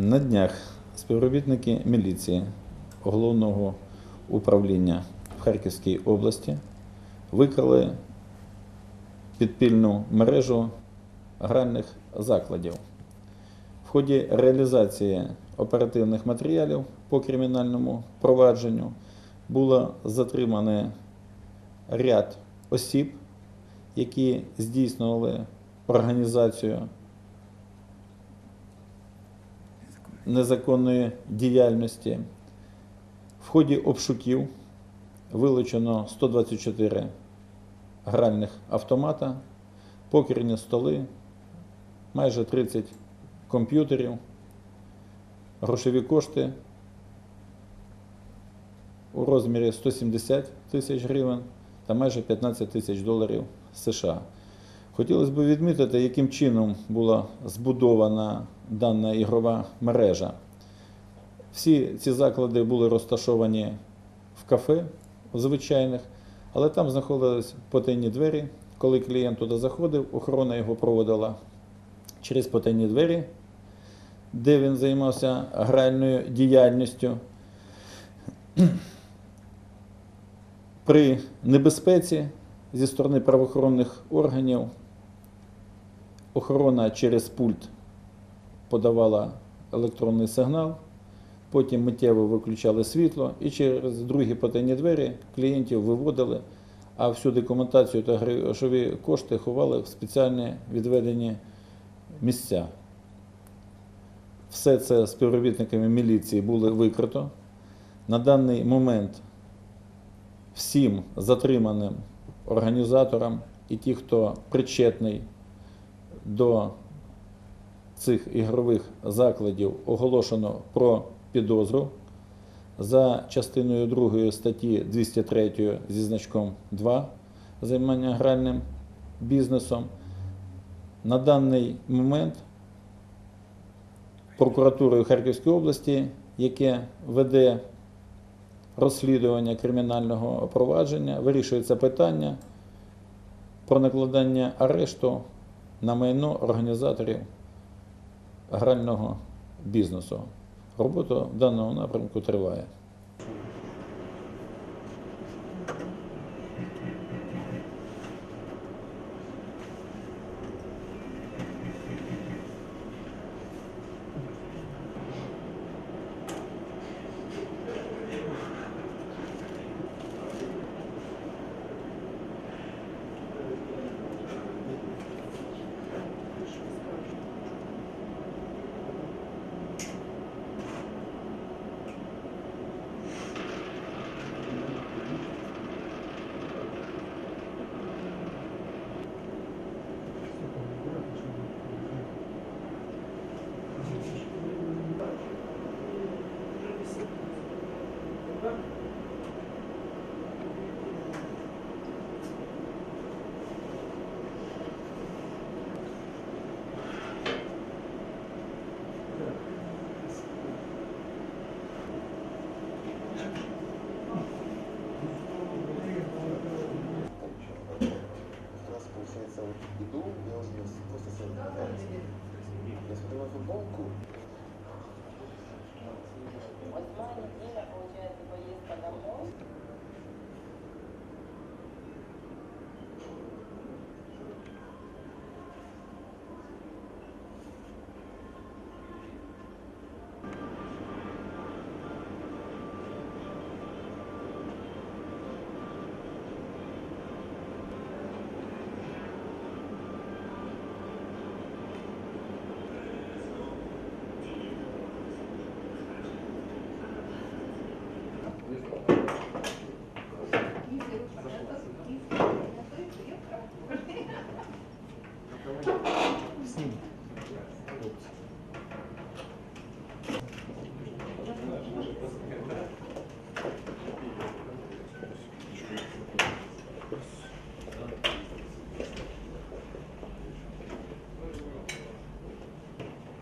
На днях співробітники міліції головного управління в Харківській області викрали підпільну мережу гральних закладів. В ході реалізації оперативних матеріалів по кримінальному провадженню було затримано ряд осіб, які здійснювали організацію незаконної діяльності. В ході обшуків вилучено 124 гральних автомата, покерні столи, майже 30 комп'ютерів, грошові кошти у розмірі 170 тисяч гривень та майже 15 тисяч доларів США. Хотілося б відмітити, яким чином була збудована дана ігрова мережа. Всі ці заклади були розташовані в кафе звичайних, але там знаходились потайні двері. Коли клієнт туди заходив, охорона його проводила через потайні двері, де він займався гральною діяльністю. При небезпеці зі сторони правоохоронних органів охорона через пульт подавала електронний сигнал, потім миттєво виключали світло і через другі потайні двері клієнтів виводили, а всю документацію та грошові кошти ховали в спеціальні відведені місця. Все це співробітниками міліції було викрито. На даний момент всім затриманим організаторам і ті, хто причетний до цих ігрових закладів, оголошено про підозру за частиною 2 статті 203 зі значком 2 займання гральним бізнесом. На даний момент прокуратурою Харківської області, яке веде розслідування кримінального провадження, вирішується питання про накладання арешту на майно організаторів грального бізнесу. Робота в даному напрямку триває. Я на футболку, Восьмая неделя, получается, поездка домой.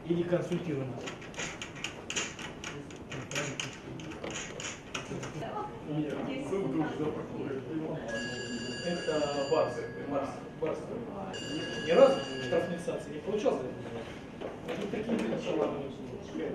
Или консультировано. Это Барс. Барс. Барс. Ни разу штрафной санкции не получал за это? Вот такие были шалавные услуги.